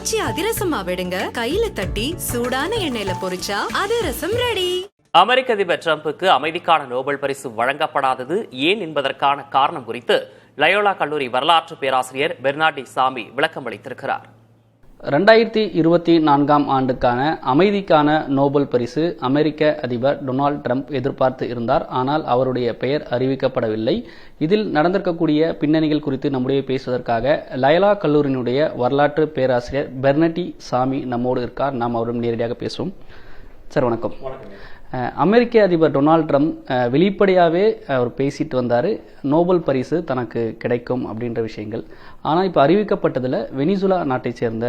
காய்ச்சி அதிரசமா விடுங்க. கையில தட்டி சூடான எண்ணெயில பொரிச்சா அதிரசம் ரெடி. அமெரிக்க அதிபர் டிரம்புக்கு அமைதிக்கான நோபல் பரிசு வழங்கப்படாதது ஏன் என்பதற்கான காரணம் குறித்து லயோலா கல்லூரி வரலாற்று பேராசிரியர் பெர்னாடி சாமி விளக்கம் அளித்திருக்கிறார் ரெண்டாயிரத்தி இருபத்தி நான்காம் ஆண்டுக்கான அமைதிக்கான நோபல் பரிசு அமெரிக்க அதிபர் டொனால்ட் ட்ரம்ப் எதிர்பார்த்து இருந்தார். ஆனால் அவருடைய பெயர் அறிவிக்கப்படவில்லை. இதில் நடந்திருக்கக்கூடிய பின்னணிகள் குறித்து நம்முடைய பேசுவதற்காக லயலா கல்லூரியினுடைய வரலாற்று பேராசிரியர் பெர்னட்டி சாமி நம்மோடு இருக்கார். நாம் அவரும் நேரடியாக பேசுவோம். சார் வணக்கம். அமெரிக்க அதிபர் டொனால்ட் ட்ரம்ப் வெளிப்படையாகவே அவர் பேசிட்டு வந்தார் நோபல் பரிசு தனக்கு கிடைக்கும் அப்படின்ற விஷயங்கள். ஆனால் இப்போ அறிவிக்கப்பட்டதில் வெனிசுலா நாட்டை சேர்ந்த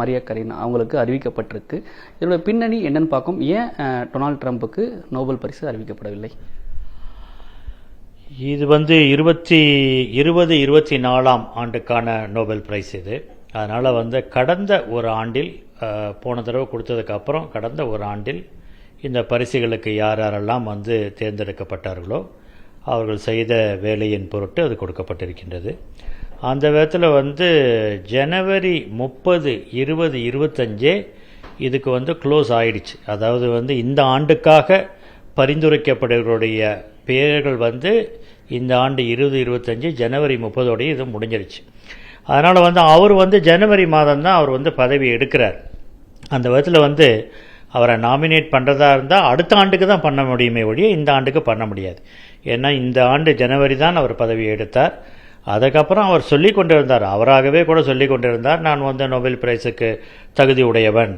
மரியா கரீனா அவங்களுக்கு அறிவிக்கப்பட்டிருக்கு. இதோட பின்னணி என்னன்னு பார்க்கும் ஏன் டொனால்ட் ட்ரம்ப்புக்கு நோபல் பரிசு அறிவிக்கப்படவில்லை? இது வந்து இருபத்தி இருபது இருபத்தி நாலாம் ஆண்டுக்கான நோபல் பிரைஸ் இது. அதனால் வந்து கடந்த ஒரு ஆண்டில் போன தடவை கொடுத்ததுக்கப்புறம் கடந்த ஒரு ஆண்டில் இந்த பரிசுகளுக்கு யார் யாரெல்லாம் வந்து தேர்ந்தெடுக்கப்பட்டார்களோ அவர்கள் செய்த வேலையின் பொருட்டு அது கொடுக்கப்பட்டிருக்கின்றது. அந்த விதத்தில் வந்து ஜனவரி முப்பது இருபது இருபத்தஞ்சே இதுக்கு வந்து க்ளோஸ் ஆயிடுச்சு. அதாவது வந்து இந்த ஆண்டுக்காக பரிந்துரைக்கப்படுவருடைய பெயர்கள் வந்து இந்த ஆண்டு இருபது இருபத்தஞ்சு ஜனவரி முப்பதோடய இது முடிஞ்சிருச்சு. அதனால் வந்து அவர் வந்து ஜனவரி மாதம் தான் அவர் வந்து பதவி எடுக்கிறார். அந்த விதத்தில் வந்து அவரை நாமினேட் பண்ணுறதா இருந்தால் அடுத்த ஆண்டுக்கு தான் பண்ண முடியுமே ஒழிய இந்த ஆண்டுக்கு பண்ண முடியாது. ஏன்னா இந்த ஆண்டு ஜனவரி தான் அவர் பதவி எடுத்தார். அதுக்கப்புறம் அவர் சொல்லி கொண்டிருந்தார். அவராகவே கூட சொல்லி கொண்டிருந்தார். நான் வந்து நோபல் பிரைஸுக்கு தகுதி உடையவன்.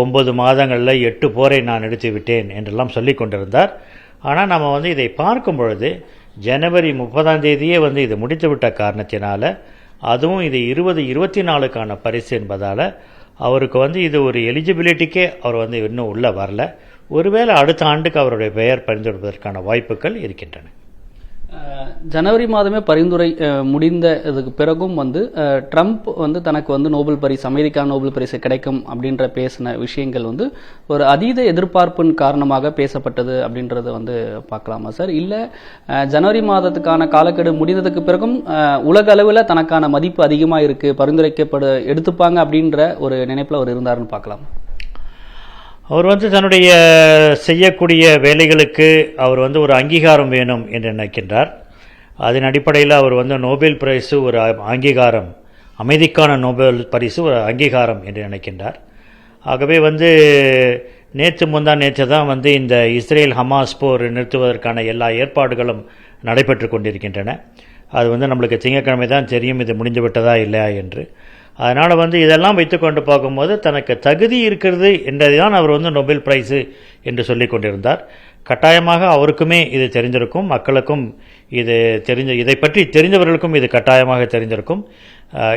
ஒம்பது மாதங்களில் எட்டு போரை நான் எடுத்து விட்டேன் என்றெல்லாம் சொல்லி கொண்டிருந்தார். ஆனால் நம்ம வந்து இதை பார்க்கும் பொழுது ஜனவரி முப்பதாம் தேதியே வந்து இது முடித்துவிட்ட காரணத்தினால அதுவும் இது இருபது இருபத்தி நாலுக்கான பரிசு என்பதால் அவருக்கு வந்து இது ஒரு எலிஜிபிலிட்டிக்கே அவர் வந்து இன்னும் உள்ளே வரல. ஒருவேளை அடுத்த ஆண்டுக்கு அவருடைய பெயர் பரிந்துரைப்பதற்கான வாய்ப்புகள் இருக்கின்றன. ஜனவரி மாதமே பரிந்துரை முடிந்த இதுக்கு பிறகும் வந்து ட்ரம்ப் வந்து தனக்கு வந்து நோபல் பரிசு அமெரிக்கா நோபல் பரிசு கிடைக்கும் அப்படின்ற பேசின விஷயங்கள் வந்து ஒரு அதீத எதிர்பார்ப்பின் காரணமாக பேசப்பட்டது அப்படின்றத வந்து பார்க்கலாமா சார்? இல்லை ஜனவரி மாதத்துக்கான காலக்கெடு முடிந்ததுக்கு பிறகும் உலக அளவில் தனக்கான மதிப்பு அதிகமாக இருக்குது பரிந்துரைக்கப்பட எடுத்துப்பாங்க அப்படின்ற ஒரு நினைப்பில் அவர் இருந்தாருன்னு பார்க்கலாம்? அவர் வந்து தன்னுடைய செய்யக்கூடிய வேலைகளுக்கு அவர் வந்து ஒரு அங்கீகாரம் வேணும் என்று நினைக்கின்றார். அதன் அடிப்படையில் அவர் வந்து நோபல் பிரைஸு ஒரு அங்கீகாரம் அமைதிக்கான நோபல் பரிசு ஒரு அங்கீகாரம் என்று நினைக்கின்றார். ஆகவே வந்து நேற்று முந்தா நேற்று தான் வந்து இந்த இஸ்ரேல் ஹமாஸ் போர் நிறுத்துவதற்கான எல்லா ஏற்பாடுகளும் நடைபெற்று கொண்டிருக்கின்றன. அது வந்து நம்மளுக்கு திங்கட்கிழமை தான் தெரியும் இது முடிந்துவிட்டதா இல்லையா என்று. அதனால் வந்து இதெல்லாம் வைத்துக்கொண்டு பார்க்கும்போது தனக்கு தகுதி இருக்கிறது என்றதை தான் அவர் வந்து நோபல் பிரைஸு என்று சொல்லி கொண்டிருந்தார். கட்டாயமாக அவருக்குமே இது தெரிஞ்சிருக்கும் மக்களுக்கும் இது தெரிஞ்ச இதை பற்றி தெரிந்தவர்களுக்கும் இது கட்டாயமாக தெரிஞ்சிருக்கும்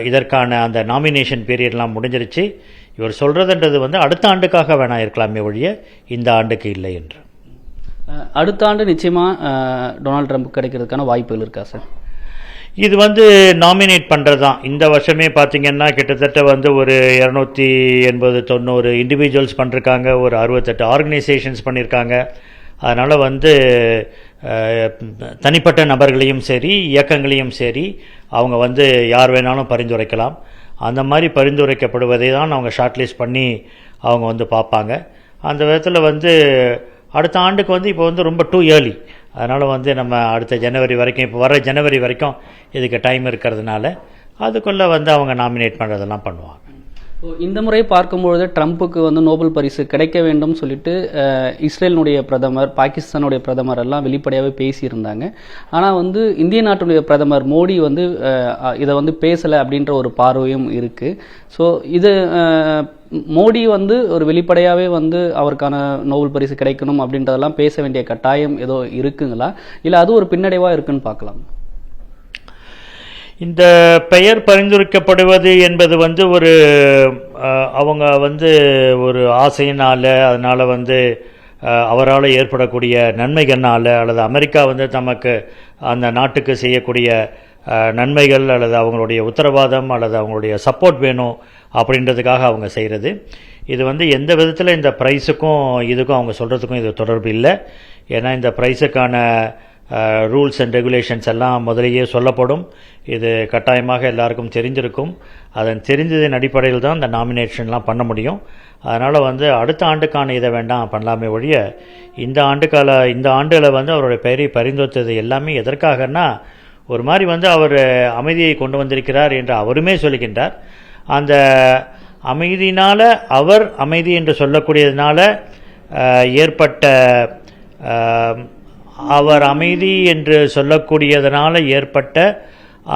இதற்கான அந்த நாமினேஷன் பீரியட்லாம் முடிஞ்சிருச்சு. இவர் சொல்கிறதுன்றது வந்து அடுத்த ஆண்டுக்காக வேணா இருக்கலாமே ஒழிய இந்த ஆண்டுக்கு இல்லை என்று. அடுத்த ஆண்டு நிச்சயமாக டொனால்ட் ட்ரம்ப் கிடைக்கிறதுக்கான வாய்ப்புகள் இருக்கா சார்? இது வந்து நாமினேட் பண்ணுறது தான் இந்த வருஷமே பார்த்திங்கன்னா கிட்டத்தட்ட வந்து ஒரு இரநூத்தி எண்பது தொண்ணூறு இண்டிவிஜுவல்ஸ் பண்ணிருக்காங்க. ஒரு அறுபத்தெட்டு ஆர்கனைசேஷன்ஸ் பண்ணியிருக்காங்க அதனால் வந்து தனிப்பட்ட நபர்களையும் சரி இயக்கங்களையும் சரி அவங்க வந்து யார் வேணாலும் பரிந்துரைக்கலாம். அந்த மாதிரி பரிந்துரைக்கப்படுவதை தான் அவங்க ஷார்ட்லிஸ்ட் பண்ணி அவங்க வந்து பார்ப்பாங்க. அந்த விதத்தில் வந்து அடுத்த ஆண்டுக்கு வந்து இப்போ வந்து ரொம்ப டூ ஏர்லி அதனால் வந்து நம்ம அடுத்த ஜனவரி வரைக்கும் இப்போ வர ஜனவரி வரைக்கும் இதுக்கு டைம் இருக்கிறதுனால அதுக்குள்ளே வந்து அவங்க நாமினேட் பண்ணுறதெல்லாம் பண்ணுவாங்க. இந்த முறை பார்க்கும்பொழுது ட்ரம்ப்புக்கு வந்து நோபல் பரிசு கிடைக்க வேண்டும் சொல்லிட்டு இஸ்ரேலினுடைய பிரதமர் பாகிஸ்தானுடைய பிரதமர் எல்லாம் வெளிப்படையாகவே பேசியிருந்தாங்க. ஆனால் வந்து இந்திய நாட்டுடைய பிரதமர் மோடி வந்து இதை வந்து பேசலை அப்படின்ற ஒரு பார்வையும் இருக்குது ஸோ இது மோடி வந்து ஒரு வெளிப்படையாகவே வந்து அவருக்கான நோபல் பரிசு கிடைக்கணும் அப்படின்றதெல்லாம் பேச வேண்டிய கட்டாயம் ஏதோ இருக்குங்களா? இல்லை அது ஒரு பின்னடைவாக இருக்குன்னு பார்க்கலாம். இந்த பெயர் பரிந்துரைக்கப்படுவது என்பது வந்து ஒரு அவங்க வந்து ஒரு ஆசையினால் அதனால் வந்து அவரால் ஏற்படக்கூடிய நன்மைகள்னால் அல்லது அமெரிக்கா வந்து தமக்கு அந்த நாட்டுக்கு செய்யக்கூடிய நன்மைகள் அல்லது அவங்களுடைய உத்தரவாதம் அல்லது அவங்களுடைய சப்போர்ட் வேணும் அப்படின்றதுக்காக அவங்க செய்கிறது இது வந்து எந்த விதத்தில் இந்த ப்ரைஸுக்கும் இதுக்கும் அவங்க சொல்கிறதுக்கும் இது தொடர்பு இல்லை. ஏன்னா இந்த ப்ரைஸுக்கான ரூல்ஸ் அண்ட் ரெகுலேஷன்ஸ் எல்லாம் முதலேயே சொல்லப்படும். இது கட்டாயமாக எல்லாருக்கும் தெரிஞ்சிருக்கும். அதன் தெரிஞ்சதின் அடிப்படையில் தான் இந்த நாமினேஷன்லாம் பண்ண முடியும். அதனால் வந்து அடுத்த ஆண்டுக்கான இதை வேண்டாம் பண்ணலாமே ஒழிய இந்த ஆண்டுக்கால இந்த ஆண்டில் வந்து அவருடைய பெயரை பரிந்துரைத்தது எல்லாமே எதற்காகன்னா ஒரு மாதிரி வந்து அவர் அமைதியை கொண்டு வந்திருக்கிறார் என்று அவருமே சொல்லுகின்றார் அந்த அமைதியினால் அவர் அமைதி என்று சொல்லக்கூடியதுனால ஏற்பட்ட அவர் அமைதி என்று சொல்லக்கூடியதனால் ஏற்பட்ட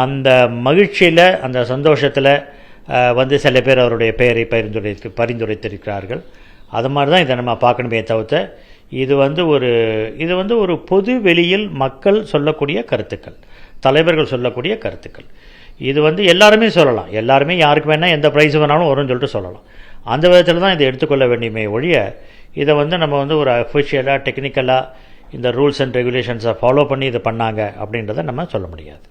அந்த மகிழ்ச்சியில் அந்த சந்தோஷத்தில் வந்து சில பேர் அவருடைய பெயரை பரிந்துரை பரிந்துரைத்திருக்கிறார்கள். அது மாதிரி தான் இதை நம்ம பார்க்கணுமே தவிர்த்த இது வந்து ஒரு இது வந்து ஒரு பொது வெளியில் மக்கள் சொல்லக்கூடிய கருத்துக்கள் தலைவர்கள் சொல்லக்கூடிய கருத்துக்கள். இது வந்து எல்லாருமே சொல்லலாம். எல்லாருமே யாருக்கு வேணால் எந்த ப்ரைஸ் வேணாலும் வரும்னு சொல்லிட்டு சொல்லலாம். அந்த விதத்தில் தான் இதை எடுத்துக்கொள்ள வேண்டியமே ஒழிய இதை வந்து நம்ம வந்து ஒரு அஃபிஷியலாக டெக்னிக்கலாக இந்த ரூல்ஸ் அண்ட் ரெகுலேஷன்ஸை ஃபாலோ பண்ணி இதை பண்ணாங்க அப்படின்றத நம்ம சொல்ல முடியாது.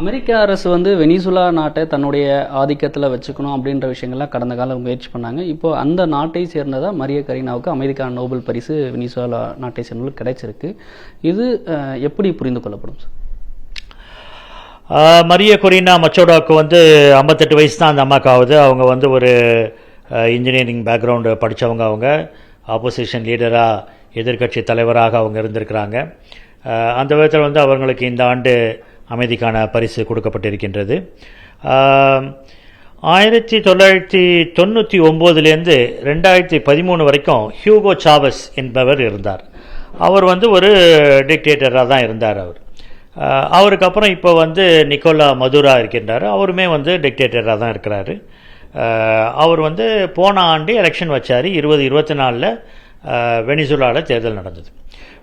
அமெரிக்க அரசு வந்து வெனிசுலா நாட்டை தன்னுடைய ஆதிக்கத்தில் வச்சுக்கணும் அப்படின்ற விஷயங்கள்லாம் கடந்த காலம் முயற்சி பண்ணாங்க. இப்போ அந்த நாட்டை சேர்ந்ததாக மரிய கரீனாவுக்கு அமைதிக்கான நோபல் பரிசு வெனிசுலா நாட்டை சேர்ந்தவங்களுக்கு கிடைச்சிருக்கு. இது எப்படி புரிந்து கொள்ளப்படும் சார் மரிய கொரினா மச்சோடாவுக்கு வந்து ஐம்பத்தெட்டு வயசு தான் அந்த அம்மாவுக்கு ஆகுது. அவங்க வந்து ஒரு இன்ஜினியரிங் பேக்ரவுண்டு படித்தவங்க அவங்க. ஆப்போசிஷன் லீடராக எதிர்க்கட்சி தலைவராக அவங்க இருந்திருக்கிறாங்க. அந்த விதத்தில் வந்து அவங்களுக்கு இந்த ஆண்டு அமைதிக்கான பரிசு கொடுக்கப்பட்டிருக்கின்றது. ஆயிரத்தி தொள்ளாயிரத்தி தொண்ணூற்றி ஒம்போதுலேருந்து ரெண்டாயிரத்தி பதிமூணு வரைக்கும் ஹியூகோ சாவஸ் என்பவர் இருந்தார். அவர் வந்து ஒரு டிக்டேட்டராக தான் இருந்தார் அவர். அவருக்கு அப்புறம் இப்போ வந்து நிக்கோலா மதுரா இருக்கின்றார். அவருமே வந்து டிக்டேட்டராக தான் இருக்கிறாரு. அவர் வந்து போன ஆண்டு எலெக்ஷன் வச்சார். இருபது இருபத்தி நாலில் வெனிசுலாவில் தேர்தல் நடந்தது.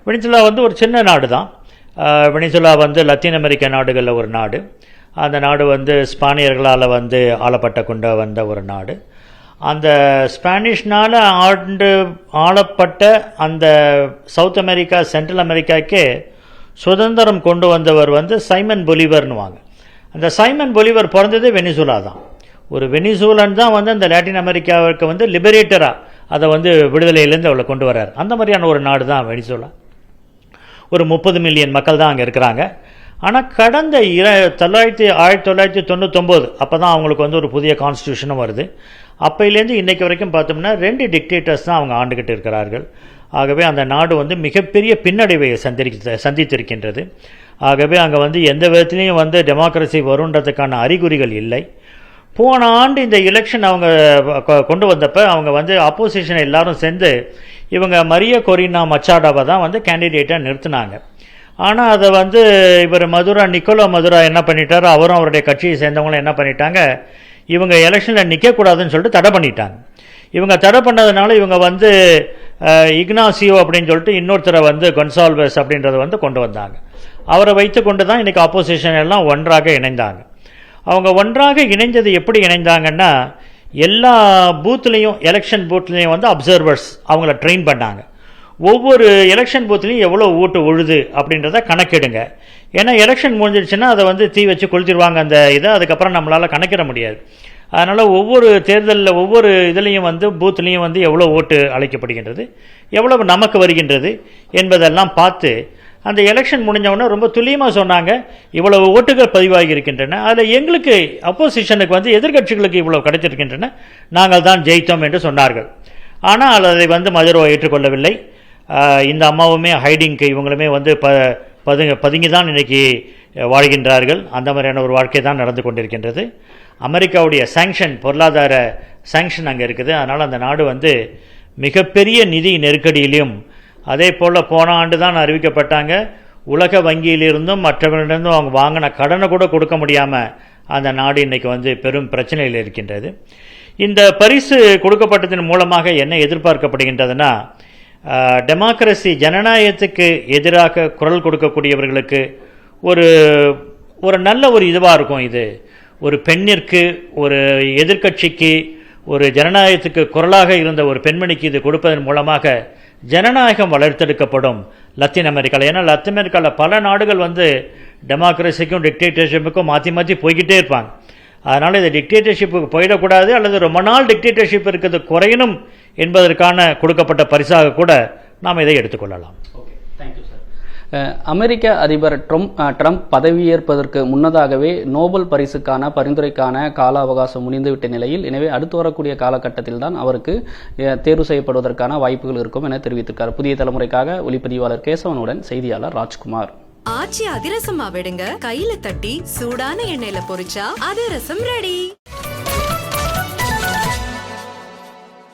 வெனிசுலா வந்து ஒரு சின்ன நாடு தான். வெனிசுலா வந்து லத்தீன் அமெரிக்க நாடுகளில் ஒரு நாடு. அந்த நாடு வந்து ஸ்பானியர்களால் வந்து ஆளப்பட்ட கொண்டு வந்த ஒரு நாடு. அந்த ஸ்பானிஷ்னால் ஆண்டு ஆளப்பட்ட அந்த சவுத் அமெரிக்கா சென்ட்ரல் அமெரிக்காக்கே சுதந்திரம் கொண்டு வந்தவர் வந்து சைமன் பொலிவர்னுவாங்க. அந்த சைமன் பொலிவர் பிறந்தது வெனிசுலா தான். ஒரு வெனிசூலன் தான் வந்து அந்த லாட்டின் அமெரிக்காவுக்கு வந்து லிபரேட்டராக அதை வந்து விடுதலையிலேருந்து அவளை கொண்டு வர்றார். அந்த மாதிரியான ஒரு நாடு தான் வெனிசூலா. ஒரு முப்பது மில்லியன் மக்கள் தான் அங்கே இருக்கிறாங்க. ஆனால் கடந்த இர தொள்ளாயிரத்தி ஆயிரத்தி தொள்ளாயிரத்தி தொண்ணூத்தொம்போது அப்போ தான் அவங்களுக்கு வந்து ஒரு புதிய கான்ஸ்டியூஷனும் வருது. அப்போலேருந்து இன்னைக்கு வரைக்கும் பார்த்தோம்னா ரெண்டு டிக்டேட்டர்ஸ் தான் அவங்க ஆண்டுகிட்டு இருக்கிறார்கள். ஆகவே அந்த நாடு வந்து மிகப்பெரிய பின்னடைவை சந்திக்க சந்தித்திருக்கின்றது. ஆகவே அங்கே வந்து எந்த விதத்துலேயும் வந்து டெமோக்ரஸி வருன்றதுக்கான அறிகுறிகள் இல்லை. போன ஆண்டு இந்த எலெக்ஷன் அவங்க கொ- கொண்டு வந்தப்போ அவங்க வந்து அப்போசிஷன் எல்லாரும் சேர்ந்து இவங்க மரிய கொரினா மச்சாடாவை தான் வந்து கேண்டிடேட்டாக நிறுத்தினாங்க. ஆனால் அதை வந்து இவர் மதுரா நிக்கோலோ மதுரா என்ன பண்ணிட்டார் அவரும் அவருடைய கட்சியை சேர்ந்தவங்களும் என்ன பண்ணிட்டாங்க இவங்க எலெக்ஷனில் நிற்கக்கூடாதுன்னு சொல்லிட்டு தடை பண்ணிட்டாங்க. இவங்க தடை பண்ணதுனால இவங்க வந்து இக்னாசியோ அப்படின்னு சொல்லிட்டு இன்னொருத்தரை வந்து கொன்சால்வஸ் அப்படின்றத வந்து கொண்டு வந்தாங்க. அவரை வைத்து கொண்டு தான் இன்றைக்கி ஆப்போசிஷன் எல்லாம் ஒன்றாக இணைந்தாங்க. அவங்க ஒன்றாக இணைந்தது எப்படி இணைந்தாங்கன்னா எல்லா பூத்துலேயும் எலெக்ஷன் பூத்லேயும் வந்து அப்சர்வர்ஸ் அவங்கள ட்ரெயின் பண்ணாங்க. ஒவ்வொரு எலெக்ஷன் பூத்துலேயும் எவ்வளோ ஓட்டு உழுது அப்படின்றத கணக்கிடுங்க. ஏன்னா எலெக்ஷன் முடிஞ்சிடுச்சுன்னா அதை வந்து தீ வச்சு கொளுத்திடுவாங்க அந்த இதை அதுக்கப்புறம் நம்மளால் கணக்கிட முடியாது. அதனால் ஒவ்வொரு தேர்தலில் ஒவ்வொரு இதுலேயும் வந்து பூத்துலேயும் வந்து எவ்வளோ ஓட்டு அழைக்கப்படுகின்றது எவ்வளவு நமக்கு வருகின்றது என்பதெல்லாம் பார்த்து அந்த எலெக்ஷன் முடிஞ்சவுடனே ரொம்ப துல்லியமாக சொன்னாங்க இவ்வளவு ஓட்டுகள் பதிவாகி இருக்கின்றன அதில் எங்களுக்கு அப்போசிஷனுக்கு வந்து எதிர்க்கட்சிகளுக்கு இவ்வளவு கிடைத்திருக்கின்றன நாங்கள் தான் ஜெயித்தோம் என்று சொன்னார்கள். ஆனால் அதை வந்து மதுரோ ஏற்றுக்கொள்ளவில்லை. இந்த அம்மாவுமே ஹைடிங்க்கு இவங்களுமே வந்து ப பதுங்க பதுங்கி தான் இன்றைக்கி வாழ்கின்றார்கள். அந்த மாதிரியான ஒரு வாழ்க்கை தான் நடந்து கொண்டிருக்கின்றது. அமெரிக்காவுடைய சேங்ஷன் பொருளாதார சேங்ஷன் அங்கே இருக்குது. அதனால் அந்த நாடு வந்து மிகப்பெரிய நிதி நெருக்கடியிலையும் அதே போல் போன ஆண்டு தான் அறிவிக்கப்பட்டாங்க. உலக வங்கியிலிருந்தும் மற்றவர்களிடந்தும் அவங்க வாங்கின கடனை கூட கொடுக்க முடியாமல் அந்த நாடு இன்றைக்கி வந்து பெரும் பிரச்சனையில் இருக்கின்றது. இந்த பரிசு கொடுக்கப்பட்டதன் மூலமாக என்ன எதிர்பார்க்கப்படுகின்றதுன்னா டெமோக்ரஸி ஜனநாயகத்துக்கு எதிராக குரல் கொடுக்கக்கூடியவர்களுக்கு ஒரு ஒரு நல்ல ஒரு இதுவாக இருக்கும் இது. ஒரு பெண்ணிற்கு ஒரு எதிர்க்கட்சிக்கு ஒரு ஜனநாயகத்துக்கு குரலாக இருந்த ஒரு பெண்மணிக்கு இது கொடுப்பதன் மூலமாக ஜனநாயகம் வளர்த்தெடுக்கப்படும் லத்தீன் அமெரிக்காவில் ஏன்னா லத்தீன் அமெரிக்காவில் பல நாடுகள் வந்து டெமோக்ரஸிக்கும் டிக்டேட்டர்ஷிப்புக்கும் மாற்றி மாற்றி போய்கிட்டே இருப்பாங்க. அதனால் இது டிக்டேட்டர்ஷிப்புக்கு போயிடக்கூடாது அல்லது ரொம்ப நாள் டிக்டேட்டர்ஷிப் இருக்கிறது குறையணும் என்பதற்கான கொடுக்கப்பட்ட பரிசாக கூட நாம் இதை எடுத்துக்கொள்ளலாம் ஓகே தேங்க்யூ சார் அமெரிக்க அதிபர் ட்ரம்ப் ட்ரம்ப் பதவியேற்பதற்கு முன்னதாகவே நோபல் பரிசுக்கான பரிந்துரைக்கான கால அவகாசம் முடிந்துவிட்ட நிலையில் எனவே அடுத்து வரக்கூடிய காலகட்டத்தில் தான் அவருக்கு தேர்வு செய்யப்படுவதற்கான வாய்ப்புகள் இருக்கும் என தெரிவித்திருக்கார். புதிய தலைமுறைக்காக ஒளிப்பதிவாளர் கேசவனுடன் செய்தியாளர் ராஜ்குமார். ஆச்சி அதிரசமா விடுங்க கையில தட்டி சூடான எண்ணெயில பொரிச்சா அதிரசம் ரெடி